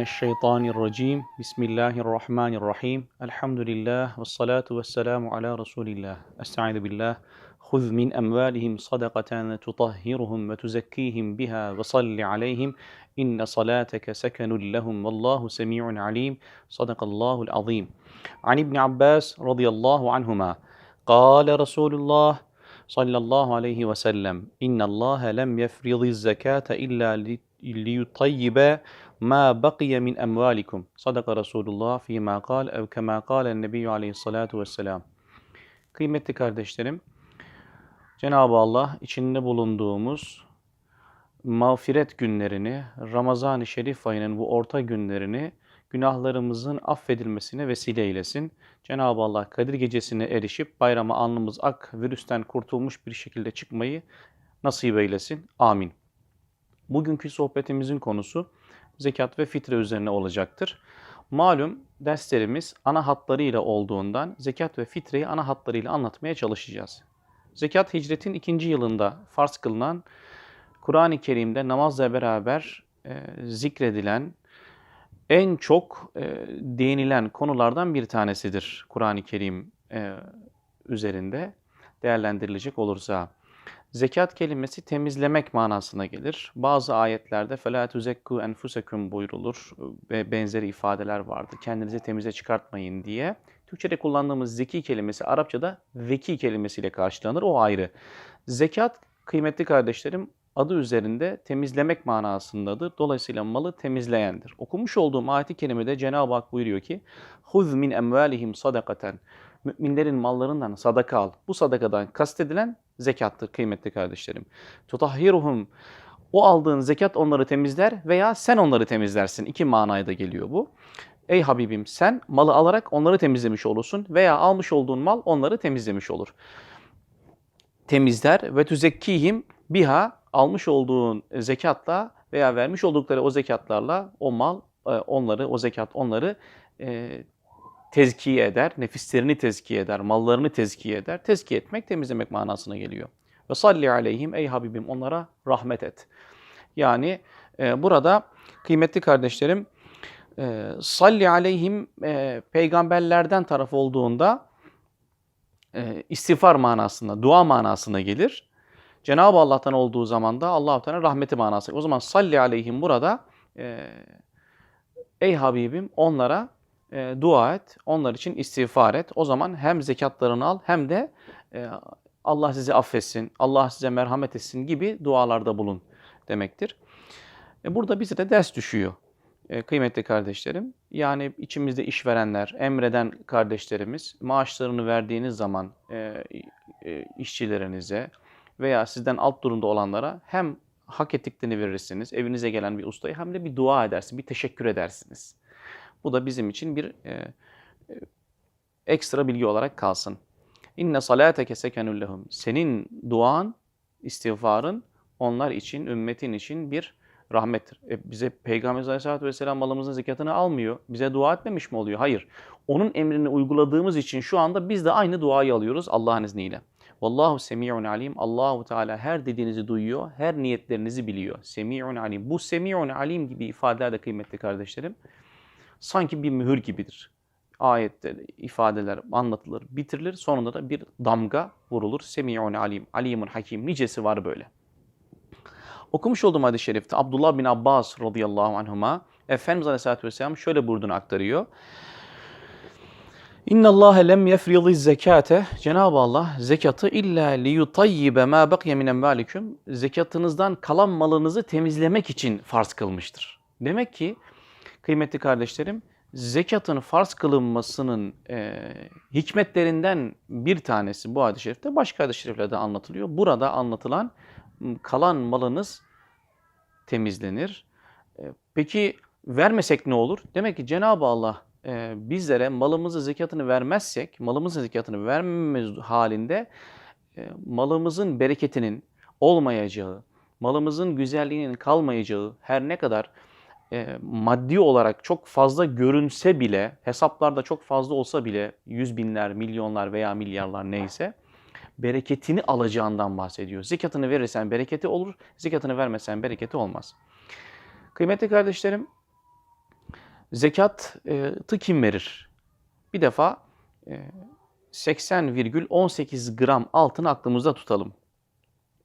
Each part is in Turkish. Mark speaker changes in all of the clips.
Speaker 1: Euzubillahimineşşeytanirracim. Bismillahirrahmanirrahim. Elhamdülillah ve salatu ve selamu ala Resulillah. Estaizu billah. Huz min emvalihim sadakaten tutahhiruhum ve tuzekkihim biha ve salli aleyhim. İnne salateke sekenun lehum vallahu semi'un alim. Sadakallahul azim. An İbn Abbas radıyallahu anhuma. Kale Resulullah sallallahu aleyhi ve sellem. İnna Allah lem yefridiz zekate illa li liyutayyibe ma baqiye min emvalikum. Sadaka Resulullah fîmâ kal ev kemâ kâlen nebiyyü aleyhissalâtu vesselâm. Kıymetli kardeşlerim, Cenab-ı Allah içinde bulunduğumuz mağfiret günlerini, Ramazan-ı Şerif ayının bu orta günlerini günahlarımızın affedilmesine vesile eylesin. Cenab-ı Allah Kadir gecesine erişip bayrama alnımız ak, virüsten kurtulmuş bir şekilde çıkmayı nasip eylesin. Amin. Bugünkü sohbetimizin konusu zekat ve fitre üzerine olacaktır. Malum derslerimiz ana hatlarıyla olduğundan zekat ve fitreyi ana hatlarıyla anlatmaya çalışacağız. Zekat hicretin ikinci yılında farz kılınan Kur'an-ı Kerim'de namazla beraber e, zikredilen en çok e, değinilen konulardan bir tanesidir Kur'an-ı Kerim e, üzerinde değerlendirilecek olursa. Zekat kelimesi temizlemek manasına gelir. Bazı ayetlerde فَلَا تُزَكُّوا enfusekum buyrulur ve benzeri ifadeler vardı. Kendinizi temize çıkartmayın diye. Türkçe'de kullandığımız zeki kelimesi Arapçada veki kelimesiyle karşılanır. O ayrı. Zekat kıymetli kardeşlerim adı üzerinde temizlemek manasındadır. Dolayısıyla malı temizleyendir. Okumuş olduğum ayeti kerimede Cenab-ı Hak buyuruyor ki "Huz min emvalihim sadakaten." Müminlerin mallarından sadaka al. Bu sadakadan kastedilen zekattır kıymetli kardeşlerim. Tutahhiruhum o aldığın zekat onları temizler veya sen onları temizlersin. İki manaya da geliyor bu. Ey Habibim sen malı alarak onları temizlemiş olursun veya almış olduğun mal onları temizlemiş olur. Temizler ve tüzekkihim biha almış olduğun zekatla veya vermiş oldukları o zekatlarla o mal e, onları, o zekat onları e, tezkiye eder, nefislerini tezkiye eder, mallarını tezkiye eder. Tezkiye etmek, temizlemek manasına geliyor. Ve salli aleyhim ey Habibim onlara rahmet et. Yani e, burada kıymetli kardeşlerim e, salli aleyhim e, peygamberlerden taraf olduğunda e, istiğfar manasında, dua manasına gelir. Cenab-ı Allah'tan olduğu zaman da Allah-u Teala rahmeti manası. O zaman salli aleyhim burada e, ey Habibim onlara e, dua et, onlar için istiğfar et. O zaman hem zekatlarını al hem de e, Allah sizi affetsin, Allah size merhamet etsin gibi dualarda bulun demektir. E, burada bize de ders düşüyor e, kıymetli kardeşlerim. Yani içimizde işverenler, emreden kardeşlerimiz maaşlarını verdiğiniz zaman e, e, işçilerinize veya sizden alt durumda olanlara hem hak ettiklerini verirsiniz, evinize gelen bir ustayı hem de bir dua edersiniz, bir teşekkür edersiniz. Bu da bizim için bir e, e, ekstra bilgi olarak kalsın. İnne salateke sekenul lehum. Senin duan, istiğfarın onlar için, ümmetin için bir rahmettir. E bize Peygamber Aleyhisselatü Vesselam malımızın zekatını almıyor. Bize dua etmemiş mi oluyor? Hayır. Onun emrini uyguladığımız için şu anda biz de aynı duayı alıyoruz Allah'ın izniyle. Vallahu semi'un alim. Allahu Teala her dediğinizi duyuyor, her niyetlerinizi biliyor. Semi'un alim. Bu semi'un alim gibi ifadeler de kıymetli kardeşlerim sanki bir mühür gibidir. Ayette ifadeler anlatılır, bitirilir. Sonunda da bir damga vurulur. Semi'un alim, alimun hakim. Nicesi var böyle. Okumuş olduğum hadis-i şerifte Abdullah bin Abbas radıyallahu anhuma Efendimiz Aleyhisselatü Vesselam şöyle buyurduğunu aktarıyor. İnna Allah lem yefriḍi zekate. Cenab-ı Allah zekatı illa li yutayyibe ma baqiye min emvalikum. Zekatınızdan kalan malınızı temizlemek için farz kılmıştır. Demek ki kıymetli kardeşlerim, zekatın farz kılınmasının e, hikmetlerinden bir tanesi bu hadis-i şerifte başka hadis-i şeriflerde anlatılıyor. Burada anlatılan kalan malınız temizlenir. E, peki vermesek ne olur? Demek ki Cenab-ı Allah e, bizlere malımızı zekatını vermezsek, malımızın zekatını vermemiz halinde e, malımızın bereketinin olmayacağı, malımızın güzelliğinin kalmayacağı her ne kadar e, maddi olarak çok fazla görünse bile, hesaplarda çok fazla olsa bile yüz binler, milyonlar veya milyarlar neyse bereketini alacağından bahsediyor. Zekatını verirsen bereketi olur, zekatını vermezsen bereketi olmaz. Kıymetli kardeşlerim, Zekatı kim verir? Bir defa e, 80,18 gram altını aklımızda tutalım.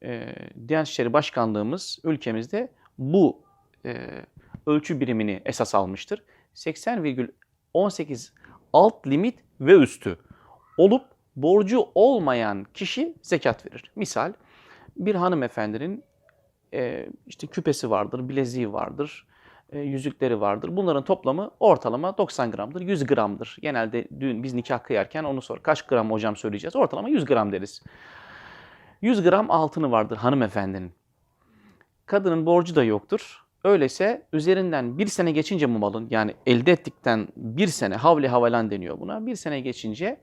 Speaker 1: E, Diyanet İşleri Başkanlığımız ülkemizde bu e, ölçü birimini esas almıştır. 80,18 alt limit ve üstü olup borcu olmayan kişi zekat verir. Misal bir hanımefendinin e, işte küpesi vardır, bileziği vardır, e, yüzükleri vardır. Bunların toplamı ortalama 90 gramdır, 100 gramdır. Genelde dün biz nikah kıyarken onu sor. Kaç gram hocam söyleyeceğiz? Ortalama 100 gram deriz. 100 gram altını vardır hanımefendinin. Kadının borcu da yoktur. Öyleyse üzerinden bir sene geçince bu malın yani elde ettikten bir sene havli havalan deniyor buna. Bir sene geçince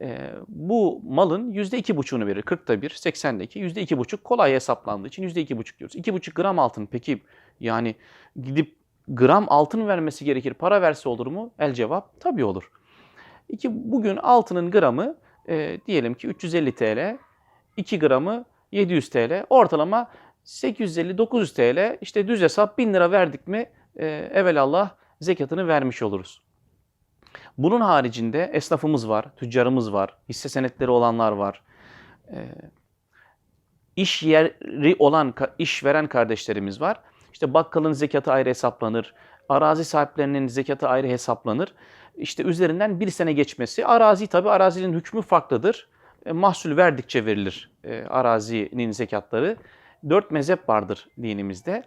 Speaker 1: e, bu malın yüzde iki buçuğunu verir. 40'ta bir, 80'de iki, yüzde iki buçuk kolay hesaplandığı için yüzde iki buçuk diyoruz. İki buçuk gram altın peki yani gidip gram altın vermesi gerekir. Para verse olur mu? El cevap tabii olur. İki, bugün altının gramı e, diyelim ki 350 TL, 2 gramı 700 TL. Ortalama 850-900 TL işte düz hesap 1000 lira verdik mi e, evelallah zekatını vermiş oluruz. Bunun haricinde esnafımız var, tüccarımız var, hisse senetleri olanlar var. E, iş yeri olan, iş veren kardeşlerimiz var. İşte bakkalın zekatı ayrı hesaplanır. Arazi sahiplerinin zekatı ayrı hesaplanır. İşte üzerinden bir sene geçmesi. Arazi tabi arazinin hükmü farklıdır. E, mahsul verdikçe verilir e, arazinin zekatları. Dört mezhep vardır dinimizde.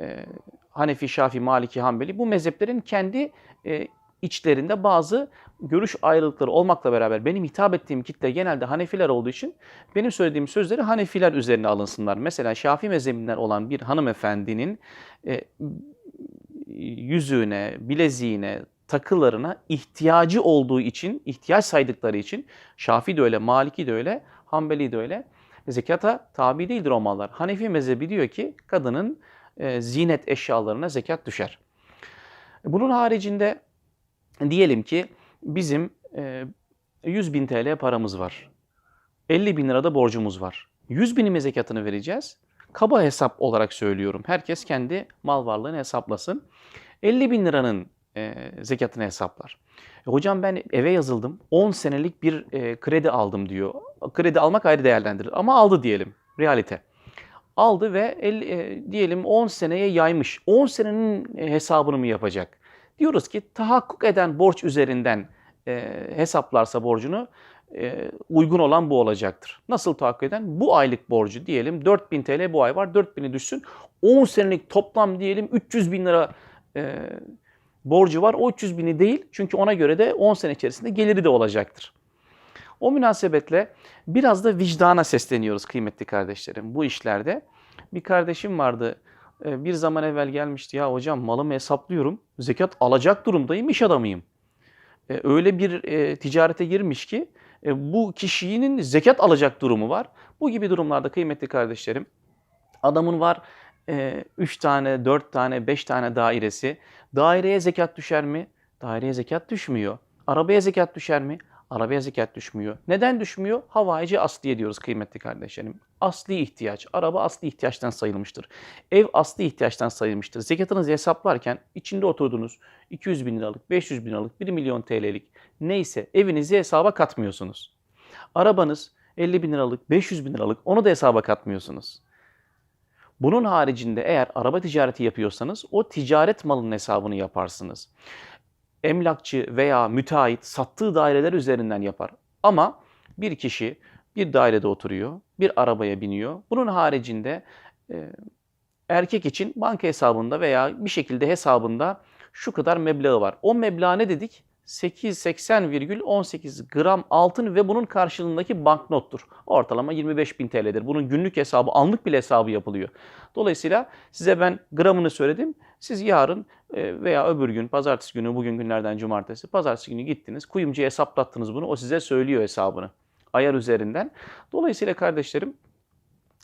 Speaker 1: E, Hanefi, Şafi, Maliki, Hanbeli. Bu mezheplerin kendi e, içlerinde bazı görüş ayrılıkları olmakla beraber benim hitap ettiğim kitle genelde Hanefiler olduğu için benim söylediğim sözleri Hanefiler üzerine alınsınlar. Mesela Şafi mezhebinden olan bir hanımefendinin e, yüzüğüne, bileziğine, takılarına ihtiyacı olduğu için, ihtiyaç saydıkları için Şafi de öyle, Maliki de öyle, Hanbeli de öyle zekata tabi değildir o mallar. Hanefi mezhebi diyor ki kadının e, zinet eşyalarına zekat düşer. Bunun haricinde diyelim ki bizim e, 100 bin TL paramız var. 50 bin lirada borcumuz var. 100 binime zekatını vereceğiz. Kaba hesap olarak söylüyorum. Herkes kendi mal varlığını hesaplasın. 50 bin liranın e, zekatını hesaplar. E, hocam ben eve yazıldım. 10 senelik bir e, kredi aldım diyor. Kredi almak ayrı değerlendirir ama aldı diyelim. Realite. Aldı ve el, e, diyelim 10 seneye yaymış. 10 senenin e, hesabını mı yapacak? Diyoruz ki tahakkuk eden borç üzerinden e, hesaplarsa borcunu e, uygun olan bu olacaktır. Nasıl tahakkuk eden? Bu aylık borcu diyelim 4000 TL bu ay var 4000'i düşsün. 10 senelik toplam diyelim 300 bin lira e, borcu var. O 300 bini değil çünkü ona göre de 10 sene içerisinde geliri de olacaktır. O münasebetle biraz da vicdana sesleniyoruz kıymetli kardeşlerim bu işlerde. Bir kardeşim vardı e, bir zaman evvel gelmişti ya hocam malımı hesaplıyorum zekat alacak durumdayım iş adamıyım. E, öyle bir e, ticarete girmiş ki bu kişinin zekat alacak durumu var. Bu gibi durumlarda kıymetli kardeşlerim adamın var 3 tane, 4 tane, 5 tane dairesi. Daireye zekat düşer mi? Daireye zekat düşmüyor. Arabaya zekat düşer mi? Arabaya zekat düşmüyor. Neden düşmüyor? Havaici asliye diyoruz kıymetli kardeşlerim. Asli ihtiyaç. Araba asli ihtiyaçtan sayılmıştır. Ev asli ihtiyaçtan sayılmıştır. Zekatınızı hesaplarken içinde oturduğunuz 200 bin liralık, 500 bin liralık, 1 milyon TL'lik neyse evinizi hesaba katmıyorsunuz. Arabanız 50 bin liralık, 500 bin liralık onu da hesaba katmıyorsunuz. Bunun haricinde eğer araba ticareti yapıyorsanız o ticaret malının hesabını yaparsınız. Emlakçı veya müteahhit sattığı daireler üzerinden yapar. Ama bir kişi bir dairede oturuyor, bir arabaya biniyor. Bunun haricinde e, erkek için banka hesabında veya bir şekilde hesabında şu kadar meblağı var. O meblağ ne dedik? 880,18 gram altın ve bunun karşılığındaki banknottur. Ortalama 25 bin TL'dir. Bunun günlük hesabı, anlık bile hesabı yapılıyor. Dolayısıyla size ben gramını söyledim. Siz yarın e, veya öbür gün, pazartesi günü, bugün günlerden cumartesi, pazartesi günü gittiniz. Kuyumcuya hesaplattınız bunu. O size söylüyor hesabını. Ayar üzerinden. Dolayısıyla kardeşlerim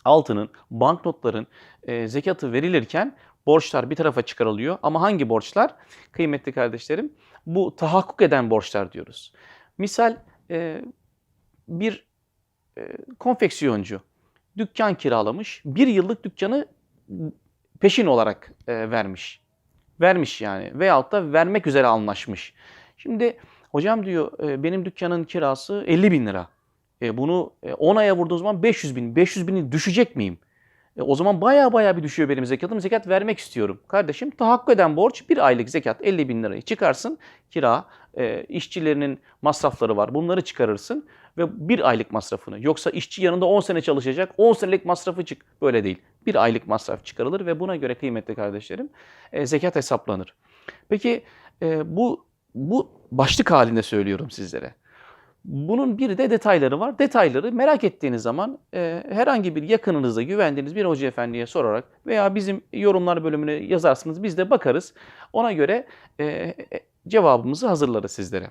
Speaker 1: altının, banknotların e, zekatı verilirken borçlar bir tarafa çıkarılıyor. Ama hangi borçlar? Kıymetli kardeşlerim, bu tahakkuk eden borçlar diyoruz. Misal e, bir e, konfeksiyoncu dükkan kiralamış, bir yıllık dükkanı peşin olarak e, vermiş. Vermiş yani veyahut da vermek üzere anlaşmış. Şimdi hocam diyor e, benim dükkanın kirası 50 bin lira. E, bunu e, 10 aya vurduğum zaman 500 bin. 500 bini düşecek miyim? E, o zaman baya baya bir düşüyor benim zekatım. Zekat vermek istiyorum. Kardeşim tahakkuk eden borç bir aylık zekat 50 bin lirayı çıkarsın. Kira, e, işçilerinin masrafları var. Bunları çıkarırsın ve bir aylık masrafını. Yoksa işçi yanında 10 sene çalışacak. 10 senelik masrafı çık. Böyle değil. Bir aylık masraf çıkarılır ve buna göre kıymetli kardeşlerim e, zekat hesaplanır. Peki e, bu bu başlık halinde söylüyorum sizlere. Bunun bir de detayları var. Detayları merak ettiğiniz zaman e, herhangi bir yakınınızda güvendiğiniz bir hoca efendiye sorarak veya bizim yorumlar bölümüne yazarsınız. Biz de bakarız. Ona göre e, e, cevabımızı hazırlarız sizlere.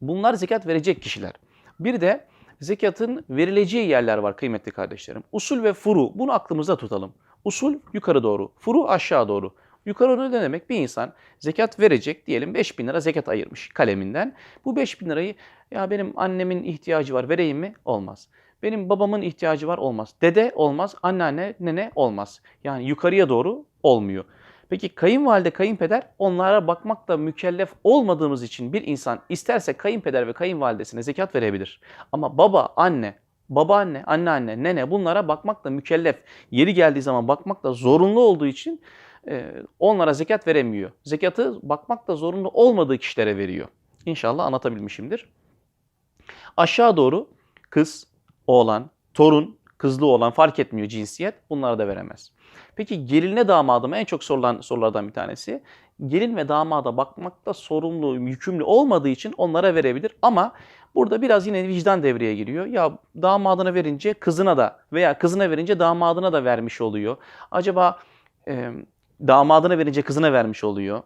Speaker 1: Bunlar zekat verecek kişiler. Bir de zekatın verileceği yerler var kıymetli kardeşlerim. Usul ve furu bunu aklımızda tutalım. Usul yukarı doğru, furu aşağı doğru. Yukarı doğru ne demek? Bir insan zekat verecek diyelim 5 bin lira zekat ayırmış kaleminden. Bu 5 bin lirayı ya benim annemin ihtiyacı var vereyim mi? Olmaz. Benim babamın ihtiyacı var olmaz. Dede olmaz, anneanne, nene olmaz. Yani yukarıya doğru olmuyor. Peki kayınvalide, kayınpeder onlara bakmakla mükellef olmadığımız için bir insan isterse kayınpeder ve kayınvalidesine zekat verebilir. Ama baba, anne, babaanne, anneanne, nene bunlara bakmakla mükellef. Yeri geldiği zaman bakmakla zorunlu olduğu için e, onlara zekat veremiyor. Zekatı bakmakla zorunlu olmadığı kişilere veriyor. İnşallah anlatabilmişimdir. Aşağı doğru kız, oğlan, torun, kızlı olan fark etmiyor cinsiyet bunlara da veremez. Peki geline damadıma en çok sorulan sorulardan bir tanesi. Gelin ve damada bakmakta sorumlu, yükümlü olmadığı için onlara verebilir ama burada biraz yine vicdan devreye giriyor. Ya damadına verince kızına da veya kızına verince damadına da vermiş oluyor. Acaba e, damadına verince kızına vermiş oluyor.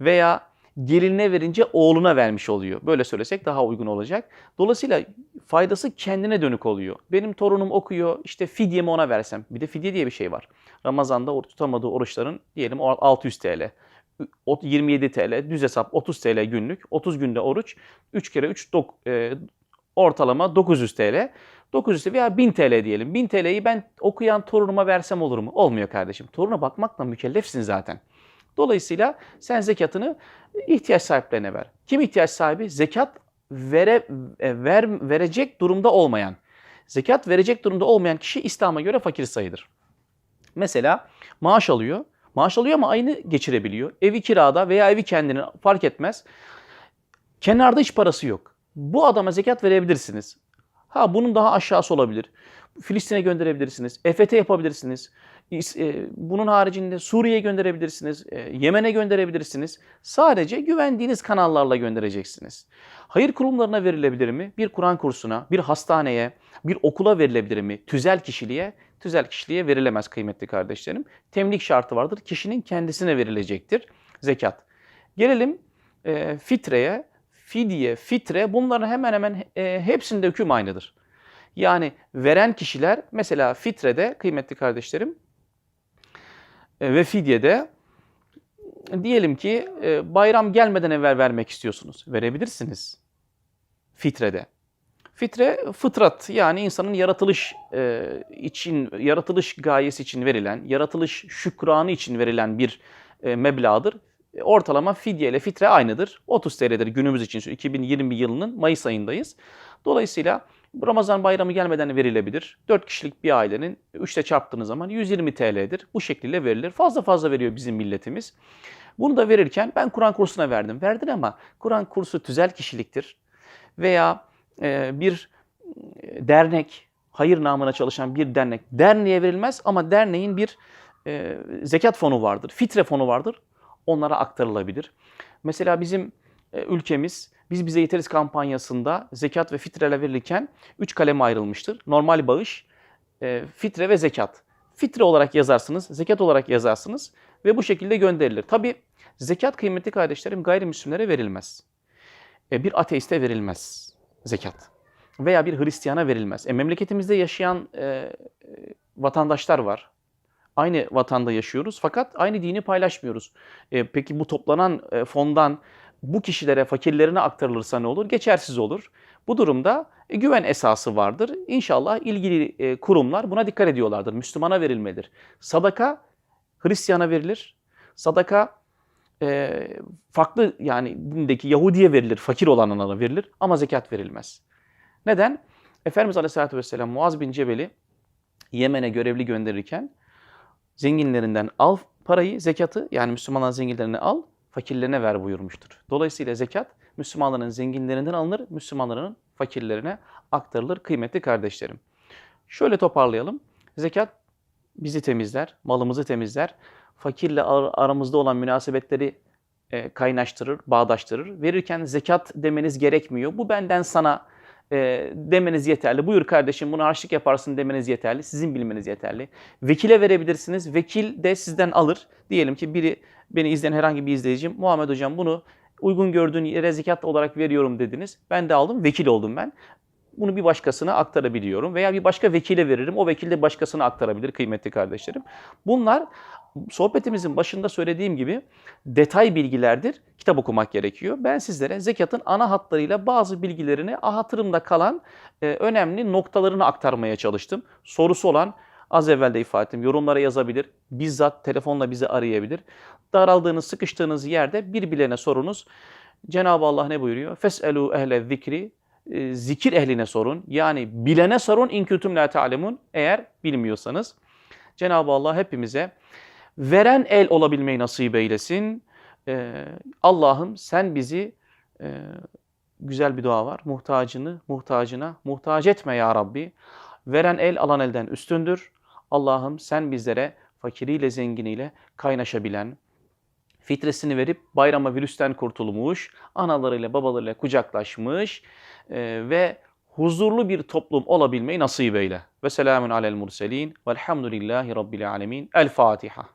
Speaker 1: Veya gelinine verince oğluna vermiş oluyor. Böyle söylesek daha uygun olacak. Dolayısıyla faydası kendine dönük oluyor. Benim torunum okuyor işte fidyemi ona versem. Bir de fidye diye bir şey var. Ramazan'da tutamadığı oruçların diyelim 600 TL. 27 TL düz hesap 30 TL günlük. 30 günde oruç 3 kere 3 dok, e, ortalama 900 TL. 900 TL veya 1000 TL diyelim. 1000 TL'yi ben okuyan torunuma versem olur mu? Olmuyor kardeşim. Toruna bakmakla mükellefsin zaten. Dolayısıyla sen zekatını ihtiyaç sahiplerine ver. Kim ihtiyaç sahibi? Zekat vere, e, ver, verecek durumda olmayan. Zekat verecek durumda olmayan kişi İslam'a göre fakir sayılır. Mesela maaş alıyor. Maaş alıyor ama ayını geçirebiliyor. Evi kirada veya evi kendinin fark etmez. Kenarda hiç parası yok. Bu adama zekat verebilirsiniz. Ha bunun daha aşağısı olabilir. Filistin'e gönderebilirsiniz. EFT yapabilirsiniz. E, bunun haricinde Suriye'ye gönderebilirsiniz. E, Yemen'e gönderebilirsiniz. Sadece güvendiğiniz kanallarla göndereceksiniz. Hayır kurumlarına verilebilir mi? Bir Kur'an kursuna, bir hastaneye, bir okula verilebilir mi? Tüzel kişiliğe, tüzel kişiliğe verilemez kıymetli kardeşlerim. Temlik şartı vardır. Kişinin kendisine verilecektir zekat. Gelelim e, fitreye, fidye, fitre bunların hemen hemen hepsinde hüküm aynıdır. Yani veren kişiler mesela fitrede kıymetli kardeşlerim e, ve fidyede diyelim ki e, bayram gelmeden evvel vermek istiyorsunuz. Verebilirsiniz fitrede. Fitre fıtrat yani insanın yaratılış e, için, yaratılış gayesi için verilen, yaratılış şükranı için verilen bir meblağdır. Ortalama fidye ile fitre aynıdır. 30 TL'dir günümüz için 2020 yılının Mayıs ayındayız. Dolayısıyla Ramazan bayramı gelmeden verilebilir. 4 kişilik bir ailenin 3'te çarptığınız zaman 120 TL'dir. Bu şekilde verilir. Fazla fazla veriyor bizim milletimiz. Bunu da verirken ben Kur'an kursuna verdim. Verdin ama Kur'an kursu tüzel kişiliktir. Veya e, bir e, dernek, hayır namına çalışan bir dernek derneğe verilmez ama derneğin bir e, zekat fonu vardır, fitre fonu vardır. Onlara aktarılabilir. Mesela bizim e, ülkemiz biz bize yeteriz kampanyasında zekat ve fitreler verilirken 3 kaleme ayrılmıştır. Normal bağış, e, fitre ve zekat. Fitre olarak yazarsınız, zekat olarak yazarsınız ve bu şekilde gönderilir. Tabi zekat kıymetli kardeşlerim gayrimüslimlere verilmez. E, bir ateiste verilmez zekat. Veya bir Hristiyana verilmez. E, memleketimizde yaşayan e, vatandaşlar var. Aynı vatanda yaşıyoruz fakat aynı dini paylaşmıyoruz. E, peki bu toplanan e, fondan bu kişilere, fakirlerine aktarılırsa ne olur? Geçersiz olur. Bu durumda e, güven esası vardır. İnşallah ilgili e, kurumlar buna dikkat ediyorlardır. Müslümana verilmedir. Sadaka Hristiyana verilir. Sadaka e, farklı yani dindeki Yahudiye verilir, fakir olanlara verilir ama zekat verilmez. Neden? Efendimiz Aleyhisselatü Vesselam Muaz bin Cebel'i Yemen'e görevli gönderirken zenginlerinden al parayı, zekatı yani Müslümanların zenginlerini al, fakirlerine ver buyurmuştur. Dolayısıyla zekat Müslümanların zenginlerinden alınır, Müslümanların fakirlerine aktarılır kıymetli kardeşlerim. Şöyle toparlayalım. Zekat bizi temizler, malımızı temizler, fakirle ar- aramızda olan münasebetleri e, kaynaştırır, bağdaştırır. Verirken zekat demeniz gerekmiyor. Bu benden sana e, demeniz yeterli. Buyur kardeşim bunu harçlık yaparsın demeniz yeterli. Sizin bilmeniz yeterli. Vekile verebilirsiniz. Vekil de sizden alır. Diyelim ki biri beni izleyen herhangi bir izleyicim Muhammed hocam bunu uygun gördüğün yere zekat olarak veriyorum dediniz. Ben de aldım. Vekil oldum ben. Bunu bir başkasına aktarabiliyorum veya bir başka vekile veririm. O vekil de başkasına aktarabilir kıymetli kardeşlerim. Bunlar sohbetimizin başında söylediğim gibi detay bilgilerdir. Kitap okumak gerekiyor. Ben sizlere zekatın ana hatlarıyla bazı bilgilerini hatırımda kalan e, önemli noktalarını aktarmaya çalıştım. Sorusu olan az evvel de ifade ettim. Yorumlara yazabilir. Bizzat telefonla bizi arayabilir. Daraldığınız, sıkıştığınız yerde bir bilene sorunuz. Cenab-ı Allah ne buyuruyor? Feselu ehle zikri e, zikir ehline sorun. Yani bilene sorun in kuntum la ta'lemun eğer bilmiyorsanız. Cenab-ı Allah hepimize veren el olabilmeyi nasip eylesin. Ee, Allah'ım sen bizi e, güzel bir dua var. Muhtacını muhtacına muhtaç etme ya Rabbi. Veren el alan elden üstündür. Allah'ım sen bizlere fakiriyle zenginiyle kaynaşabilen, fitresini verip bayrama virüsten kurtulmuş, analarıyla babalarıyla kucaklaşmış e, ve huzurlu bir toplum olabilmeyi nasip eyle. Ve selamun alel murselin velhamdülillahi rabbil alemin. El Fatiha.